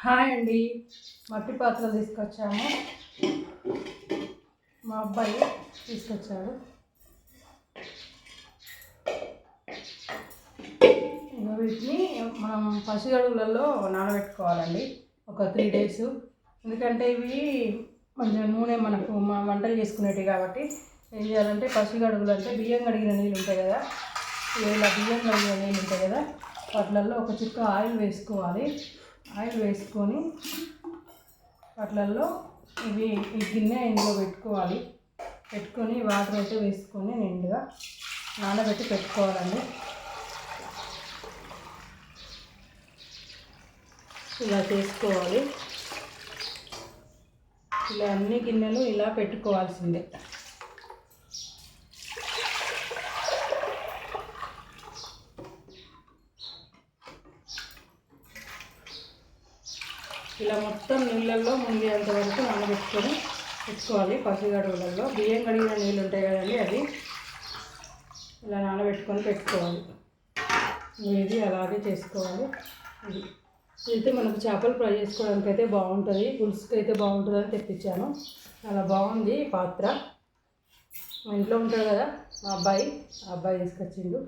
Hi అండి. మట్టి పాత్రలు తీసుకొచ్చాము. మా అబ్బాయి తీసుకొచ్చాడు. వీటిని మనం పసిగడుగులలో నానబెట్టుకోవాలండి. ఒక త్రీ డేస్. ఎందుకంటే ఇవి కొంచెం నూనె మనకు మన వంటలు చేసుకునేటివి కాబట్టి ఏం చేయాలంటే పసిగడుగులు అంటే బియ్యం కడిగిన నీళ్ళు ఉంటాయి కదా. ఇలా బియ్యం కడిగిన నీళ్ళు ఉంటాయి కదా. వాటిలలో ఒక చుక్క ఆయిల్ వేసుకోవాలి. ఆయిల్ వేసుకొని వాటిలలో ఇవి ఈ గిన్నె ఇందులో పెట్టుకోవాలి. పెట్టుకొని వాటర్ అయితే వేసుకొని నిండుగా నానబెట్టి పెట్టుకోవాలండి. ఇలా చేసుకోవాలి. ఇలా అన్ని గిన్నెలు ఇలా పెట్టుకోవాల్సిందే. ఇలా మొత్తం నీళ్ళల్లో మునిగేంత వరకు నానబెట్టుకొని పెట్టుకోవాలి పసిగడుగులలో బియ్యం కడిగిన నీళ్ళు ఉంటాయి కదండి అవి. ఇలా నానబెట్టుకొని పెట్టుకోవాలి. ఇది అలాగే చేసుకోవాలి. ఇది. అయితే మనకు చేపలు ఫ్రై చేసుకోవడానికి అయితే బాగుంటుంది. పులుసుకి అయితే బాగుంటుంది అని తెప్పించాను. చాలా బాగుంది పాత్ర. మా ఇంట్లో ఉంటాడు కదా మా అబ్బాయి. ఆ అబ్బాయి తీసుకొచ్చిండు.